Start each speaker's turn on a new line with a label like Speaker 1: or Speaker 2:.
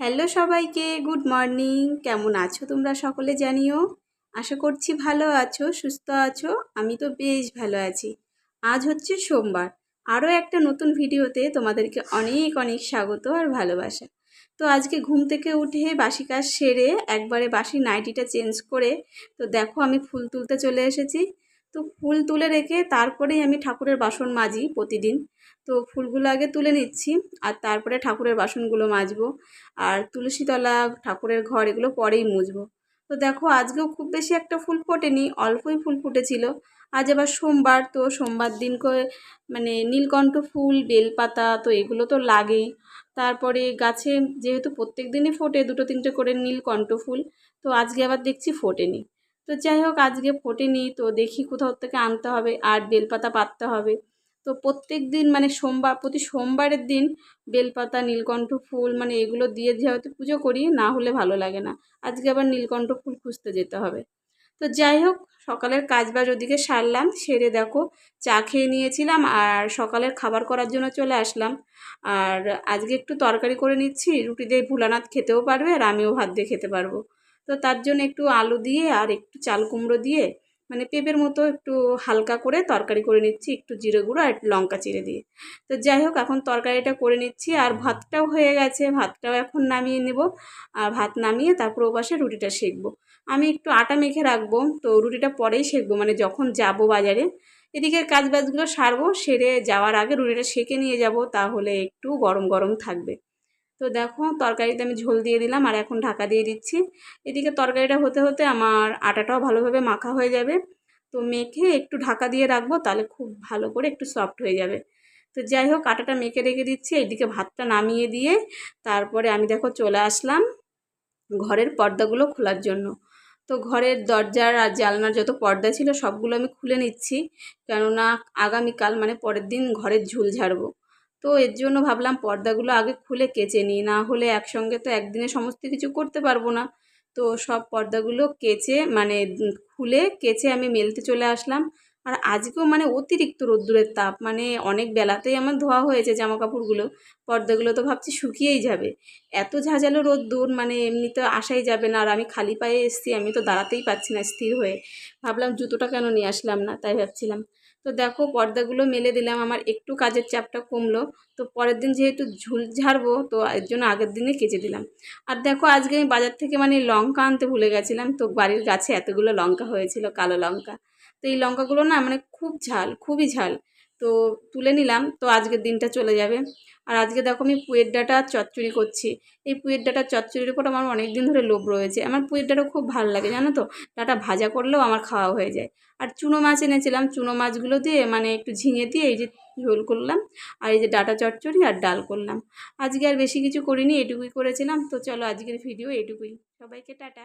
Speaker 1: Hello সবাইকে, good morning. কেমন আছো তোমরা সকলে জানিও? আশা করছি ভালো আছো, সুস্থ আছো। আমি তো বেশ ভালো আছি। আজ হচ্ছে সোমবার। আরও একটা নতুন ভিডিওতে তোমাদেরকে অনেক অনেক স্বাগত আর ভালোবাসা। তো আজকে ঘুম থেকে উঠে বাসি কাজ সেরে একবারে বাসি নাইটিটা চেঞ্জ করে, তো দেখো আমি ফুল তুলতে চলে এসেছি। তো ফুল তুলে রেখে তারপরেই আমি ঠাকুরের বাসন মাজি প্রতিদিন। তো ফুলগুলো আগে তুলে নিচ্ছি আর তারপরে ঠাকুরের বাসনগুলো মাজবো আর তুলসীতলা, ঠাকুরের ঘর এগুলো পরেই মুছবো তো দেখো আজকেও খুব বেশি একটা ফুল ফোটেনি, অল্পই ফুল ফুটেছিল। আজ আবার সোমবার, তো সোমবার দিন করে মানে নীলকণ্ঠ ফুল, বেলপাতা তো এগুলো তো লাগেই। তারপরে গাছে যেহেতু প্রত্যেক দিনই ফোটে দুটো তিনটে করে নীলকণ্ঠ ফুল, তো আজকে আবার দেখছি ফোটেনি। তো যাই হোক, আজকে ফোটেনি, তো দেখি কোথাও থেকে আনতে হবে আর বেলপাতা পাততে হবে। তো প্রত্যেক দিন মানে সোমবার, প্রতি সোমবারের দিন বেলপাতা, নীলকণ্ঠ ফুল মানে এগুলো দিয়ে যেহেতু পুজো করি, না হলে ভালো লাগে না। আজকে আবার নীলকণ্ঠ ফুল খুঁজতে যেতে হবে। তো যাই হোক, সকালের কাজ বাজ ওদিকে সারলাম, সেরে দেখো, চা খেয়ে নিয়েছিলাম আর সকালের খাবার করার জন্য চলে আসলাম। আর আজকে একটু তরকারি করে নিচ্ছি, রুটি দিয়ে ভোলানাথ খেতেও পারবে আর আমিও ভাত দিয়ে খেতে পারব। তো তার জন্য একটু আলু দিয়ে আর একটু চাল কুমড়ো দিয়ে মানে পেঁপের মতো একটু হালকা করে তরকারি করে নিচ্ছি, একটু জিরে গুঁড়ো আর একটু লঙ্কা চিড়ে দিয়ে। তো যাই হোক, এখন তরকারিটা করে নিচ্ছি আর ভাতটাও হয়ে গেছে, ভাতটাও এখন নামিয়ে নেব। আর ভাত নামিয়ে তারপর ওপাশে রুটিটা সেঁকবো আমি একটু আটা মেখে রাখব, তো রুটিটা পরেই সেঁকবো মানে যখন যাব বাজারে। এদিকে কাজ বাজগুলো সারবো, সেরে যাওয়ার আগে রুটিটা সেঁকে নিয়ে যাব, তাহলে একটু গরম গরম থাকবে। তো দেখো তরকারিতে আমি ঝোল দিয়ে দিলাম আর এখন ঢাকা দিয়ে দিচ্ছি। এদিকে তরকারিটা হতে হতে আমার আটাটাও ভালোভাবে মাখা হয়ে যাবে। তো মেখে একটু ঢাকা দিয়ে রাখব তাহলে খুব ভালো করে একটু সফট হয়ে যাবে। তো যাই হোক, আটাটা মেখে রেখে দিচ্ছি। এদিকে ভাতটা নামিয়ে দিয়ে তারপরে আমি দেখো চলে আসলাম ঘরের পর্দাগুলো খোলার জন্য। তো ঘরের দরজার আর জালনার যত পর্দা ছিল সবগুলো আমি খুলে নিচ্ছি। কেননা আগামীকাল মানে পরের দিন ঘরের ঝুল ঝাড়বো। তো এর জন্য ভাবলাম পর্দাগুলো আগে খুলে কেচে নিই, না হলে একসঙ্গে তো একদিনে সমস্ত কিছু করতে পারব না। তো সব পর্দাগুলো কেচে মানে খুলে কেচে আমি মেলতে চলে আসলাম। আর আজকেও মানে অতিরিক্ত রোদ্দুরের তাপ মানে অনেক বেলাতেই আমার ধোয়া হয়েছে জামা কাপড়গুলো পর্দাগুলো তো ভাবছি শুকিয়েই যাবে। এত ঝাঁঝালো রোদ্দুর মানে এমনি তো আসাই যাবে না, আর আমি খালি পায়ে এসছি, আমি তো দাঁড়াতেই পারছি না স্থির হয়ে। ভাবলাম জুতোটা কেন নিয়ে আসলাম না, তাই ভাবছিলাম। তো দেখো পর্দাগুলো মেলে দিলাম, আমার একটু কাজের চাপটা কমলো, তো পরের দিন যেহেতু ঝুল ঝাড়বো, তো এর জন্য আগের দিনে কেচে দিলাম। আর দেখো আজকে আমি বাজার থেকে মানে লঙ্কা আনতে ভুলে গেছিলাম, তো বাড়ির গাছে এতগুলো লঙ্কা হয়েছিল, কালো লঙ্কা। তো এই লঙ্কাগুলো না মানে খুব ঝাল, খুবই ঝাল। তো তুলে নিলাম, তো আজকের দিনটা চলে যাবে। আর আজকে দেখো আমি পুয়ের ডাটা চচ্চড়ি করছি। এই পুয়ের ডাটা চচ্চড়ির উপর আমার অনেক দিন ধরে লোভ রয়েছে। আমার পুয়ের ডাটা খুব ভালো লাগে, জানো তো? ডাটা ভাজা করলেও আমার খাওয়া হয়ে যায়। আর চুনো মাছ এনেছিলাম, চুনো মাছগুলো দিয়ে মানে একটু ঝিঙে দিয়ে এই যে ঝোল করলাম। আর এই যে ডাটা চচ্চড়ি আর ডাল করলাম। আজকে আর বেশি কিছু করিনি, এটুকুই করেছিলাম। তো চলো আজকের ভিডিও এটুকুই। সবাইকে টাটা।